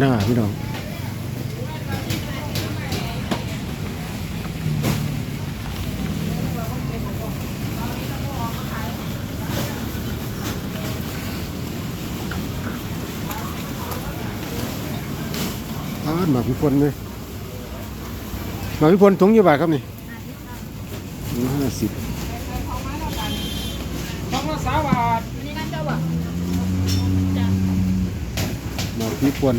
หน้าพี่น้องหมากพิพลเลยหมากพิพลถุงยี่บาทครับนี่ห้าสิบสองละสามบาทนี่นั่นเจ้าบ่ หมากพิพล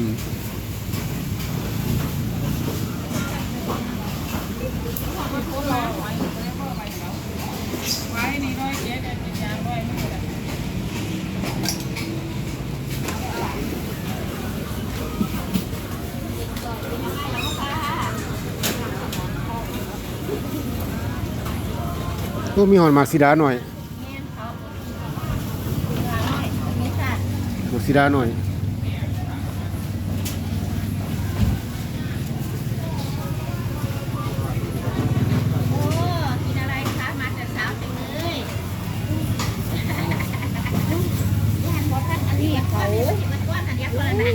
ไว้นี่ร้อยเจ็ดเอ็ดเป็นยางร้อยไม่ได้ก็มีหอนหมากสีดาหน่อยแม่นเขาน้อยมีสัตว์หมากสีดาหน่อย โอ้กินอะไรคะมาแต่เช้าจังเลยย่านบ่ทันอันนี้เขามันก้อนอันเดียวกันนะคือก้อนเดียวเขา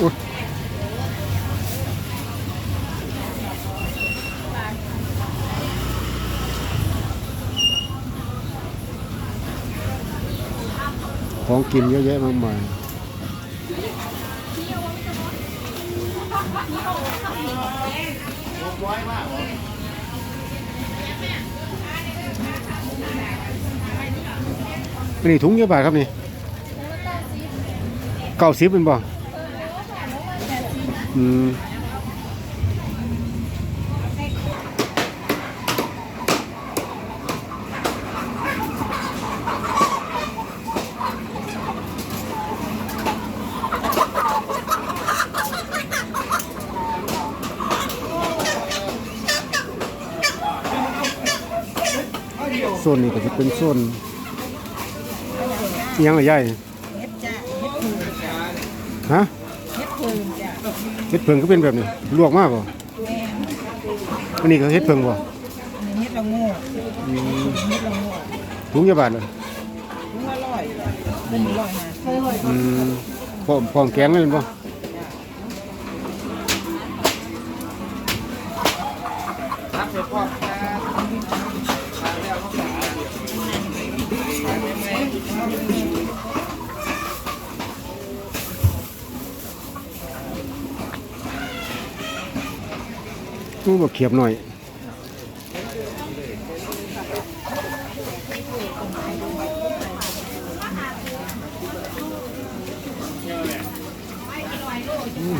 อุ๊ยของกินเยอะแยะมากมาย นี่ถุงเยอะบาทครับนี่เก้าสิบเป็นบ่อืม โซนนี้ก็จะเป็นโซนอิหยังไรใหญ่เฮ็ดจ้ะเฮ็ดผืนจ้ะฮะเฮ็ดผืนจ้ะเห็ดเพิงก็เป็นแบบนี้ลวกมากบ่แม่นอันนี้ก็เห็ดเพิงบ่อันนี้เฮ็ดละโง่อืมเฮ็ดละโง่ถุงยาบาทเลยถุงละร้อยเป็นร้อยห้าสิบอืมพร้อมพร้อมแกงเลยแม่นบ่รับ ตู้บ่เขียบหน่อย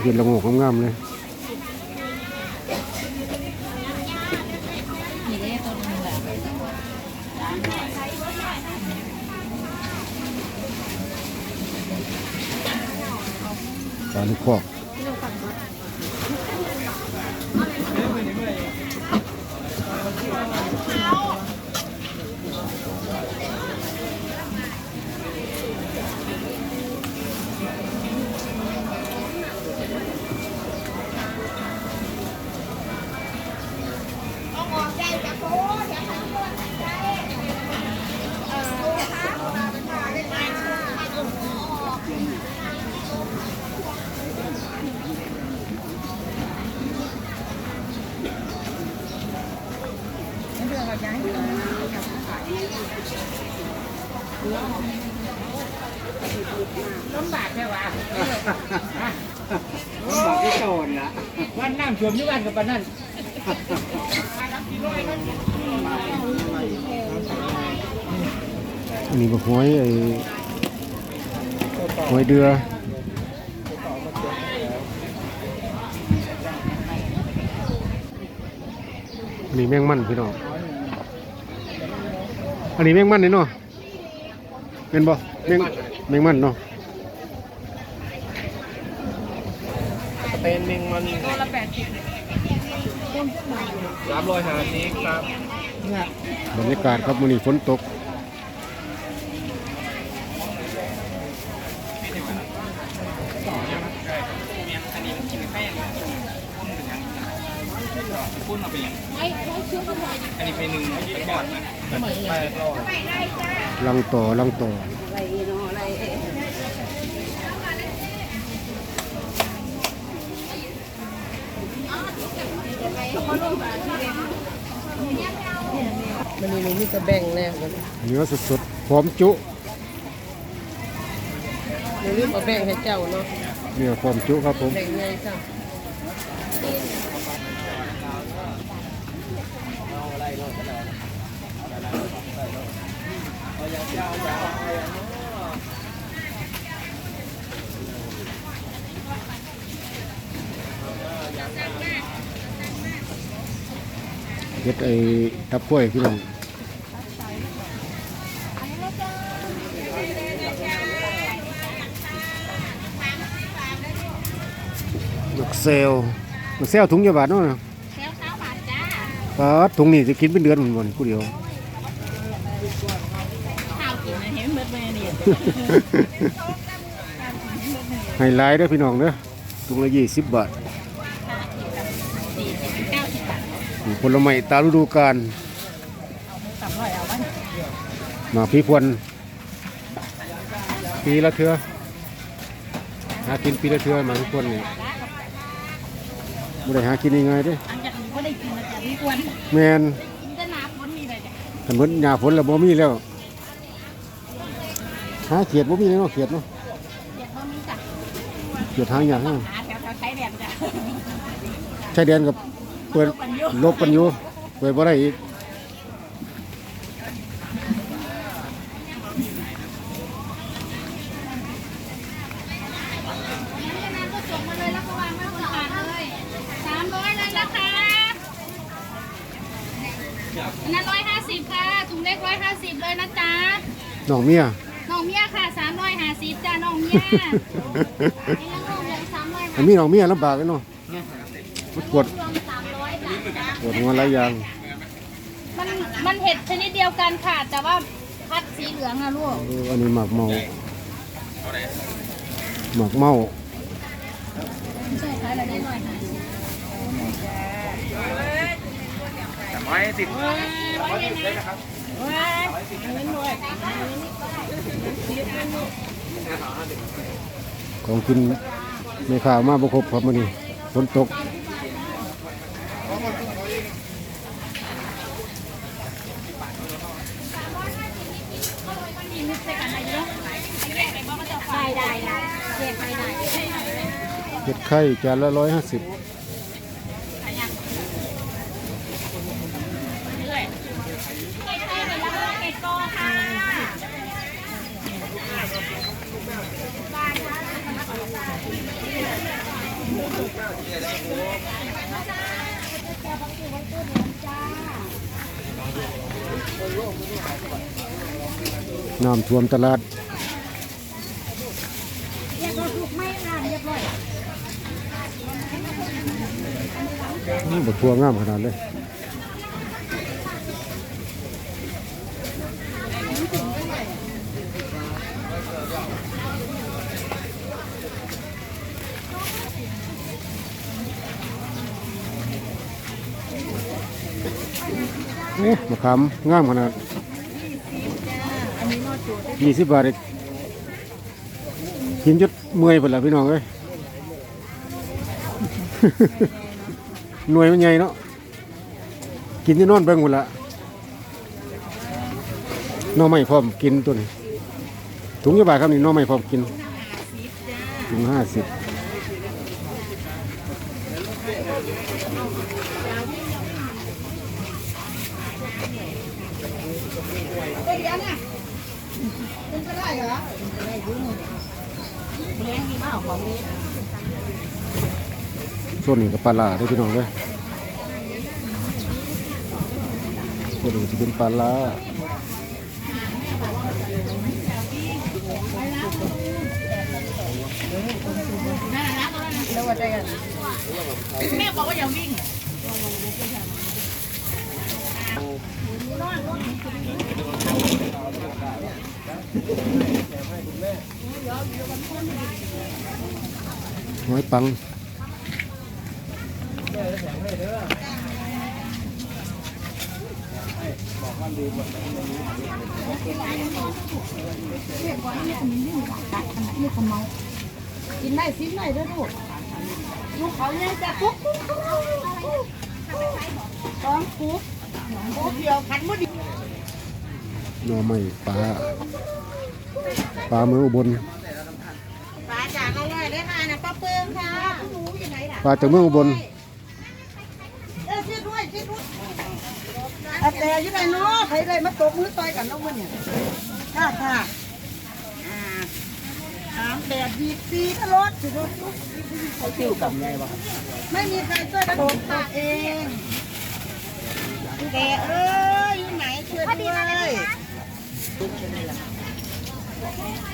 เห็นละโงกงามๆเลยนี่เด้ตัวนึงแหละปลาลูกคอก ลำบากแค่ว่าลำบากที่โซนละวันน้ำท่วมยู่บ้านกับปานนั้นอันนี้บ่หอยไอ้หอยเดืออันนี้แมงมันพี่น้อง อันนี้แมงมันนี่เนาะเป็นบ่แมงแมงมันเนาะเป็นเมงมันตัวละแปดสิบสามร้อยห้าสิบครับเนี่ยบรรยากาศครับมื้อนี้ฝนตก ปุ้นเอาไปยังไอ้ไอ้ชื่อมันอะไรอันนี้เป็นหนึ่งเป็นบอดนะแปดร้อยไม่ได้จ้าลังต่อลังต่ออะไรเนาะอะไรเอ๊ะมันนี่มีแต่แบ่งแน่มันเนื้อสดๆพร้อมจุเดี๋ยวรีบเอาแบ่งให้เจ้าเนาะเนื้อพร้อมจุครับผมแบ่งไงจ้ะ เฮ็ดไอ้ตับกล้วยพี่น้องมักเซลมักเซลถุงยาบาทเนาะแถวสาวบาทจ้าปาดถุงนี้จะกินเป็นเดือนหมดผู้เดียว ข้าวกิ นนะเห็นเบิดเบอร์นี่ไฮไลท์เด้อพี่น้องเด้อถุงละยี่สิบบาทสี่สิบเก้าสิบบาทผลไม้ตามฤดูกาลสามร้อยเอาไว้หมากพี่พวนปีละเทื่อหากินปีละเทื่อหมากพี่พวนนี่บ่ได้หากินง่ายๆเด้อหลังจากนี้ก็ได้กินมาจากพี่กวนแม่นกินจะน้ำฝนมีเลยจ้ะถ้าเหมือนหน้าฝนแล้วบ่มีแล้ว หาเขียดบ่มีแล้วเนาะเขียดเนาะเดี๋ยวเขามีจ้ะเขียดหางอย่างเนาะหาแถวแถวใช้แดนจ้ะชายแดนกับเปิดลบกันอยู่เปิดบ่ได้อีกน้ำก็ส่งมาเลยแล้วก็วางไว้บนถาดเลยสามร้อยเลยนะคะอันนั้นร้อยห้าสิบค่ะถุงเล็กร้อยห้าสิบเลยนะจ๊ะน้องเมียน้องเมียค่ะสามร้อย ห้าสิบจ้ะน้องเมียไอ้ละงงเลยสามร้อยอันนี้น้องเมียลำบากเลยเนาะมันปวดรวมสามร้อยจ้ะปวดหัวหลายอย่างมันมันเห็ดชนิดเดียวกันค่ะ แต่ว่าพัดสีเหลืองนะลูก เอออันนี้หมากเมาหมากเมาใช่ค่ะเราได้หน่อยค่ะสามร้อยสิบของกินในข่าวมาบ่ครบครับมื้อนี้ฝนตกได้ได้ได้เรีย ของกินไม่ข่าวมาประคบครับมันนี่ฝนตกเจ็ดไข่จานละร้อยห้าสิบกตให้ไปแล้วเกตโกค่ะ น้ำท่วมตลาดนี่บทัวงามขนาดเลย อ้มะขามงามขนาดยี่สิบบาทเองกินจดเมื่อยไปแล้วพี่น้องเอ้ย หน่วยมันใหญ่เนาะ กินที่นอนเบิ่งหมดละน่อไม้พร้อมกินตัวนี้ ถุงยี่บาทครับนี่น่อไม้พร้อมกินถุงห้าสิบ ส่วนนี้ก็ปลาลาด้วยพี่น้องเลยส่วนนี้จะเป็นปลาลาแล้วว่าได้กันแม่บอกว่าอย่าวิ่ง หอยปังกินได้ซิมหน่อยด้วยลูกลูกเขาเนี่ยจะปุ๊บปุ๊บปุ๊บปุ๊บสองปุ๊บปุ๊บเดียวพันมือดีหน่อไม้ปลา ปลาเมืองอุบลปลาจากอร่อยเลยค่ะนะป้าเปิ้งค่ะหนูอยู่ไหนล่ะปลาจากเมืองอุบลเออชื่อด้วยชื่อด้วยอาแต่อยังไงเนาะใครได้มาตกมือต่อยกันเนาะมื้อเนี่ยค่ะค่ะอ่าถามแบบดีซีตลอดสิรถเขาคิวกับไงวะไม่มีใครช่วยกันตกปลาเองแกเอ้ยอยู่ไหนช่วยด้วย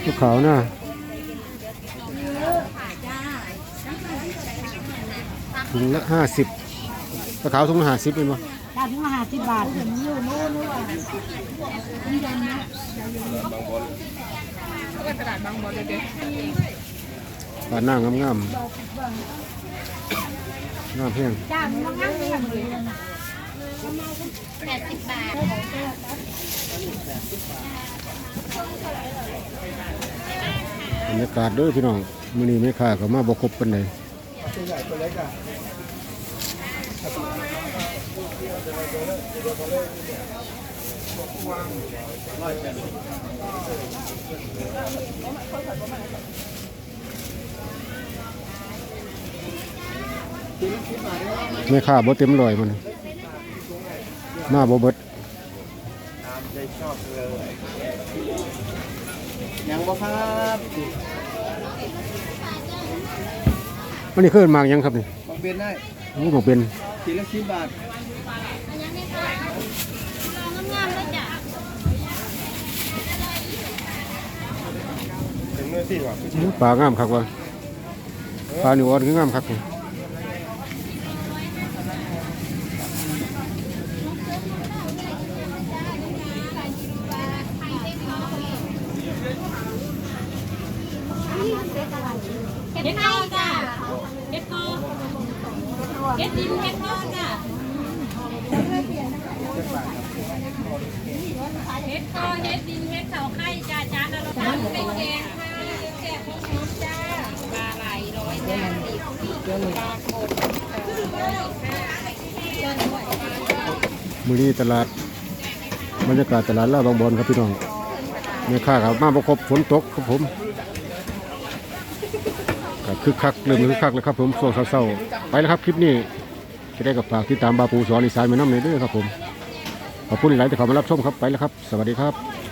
ลูกขาวหน้าถุงละห้าสิบปลาขาวถุงละห้าสิบเป็นปะค่าถึงห้าสิบบาทถึงอยู่โน่นนู่นปลาหน้างามงามงามแห้งจ้ามันงั้นเลยแปดสิบบาท บรรยากาศเด้อพี่น้องมื้อนี้ไม่ค่าก็มาบ่ครบปานใดไม่ค่าบ่เต็มร้อยมันมาบ่เบิด ยังบ่ครับมันนี่คือหมากหยังครับนี่บอกเป็นได้โอ้บอกเป็นทีละสิบบาทงามเลยจ้ะถึงเมื่อสี่ว่ะปลางามคักว่ะปลาหนูอ่อนคืองามคักนี่ เฮ็ดข้าวจ้ะเฮ็ดข้าวเฮ็ดดินเฮ็ดข้าวจ้ะเฮ็ดข้าวเฮ็ดดินเฮ็ดข้าวไข่จ้าจานละร้อยเป็นแกงค่ะแซ่บหอมจ้าปลาไหลร้อยจ้า สิบปลาโคตรมื้อนี้ตลาดบรรยากาศตลาดลาดบางบอนครับพี่น้องแม่ค้าครับมาบ่คบฝนตกครับผมก็คึกคักเริ่มคึกคักแล้วครับผมช่วงเช้าๆไปแล้วครับคลิปนี้จะได้กับฝากที่ตามบาปูสอนอีสานแม่น้ำในเด้อครับผมขอบคุณหลายๆที่เข้ามารับชมครับไปแล้วครับ สวัสดีครับ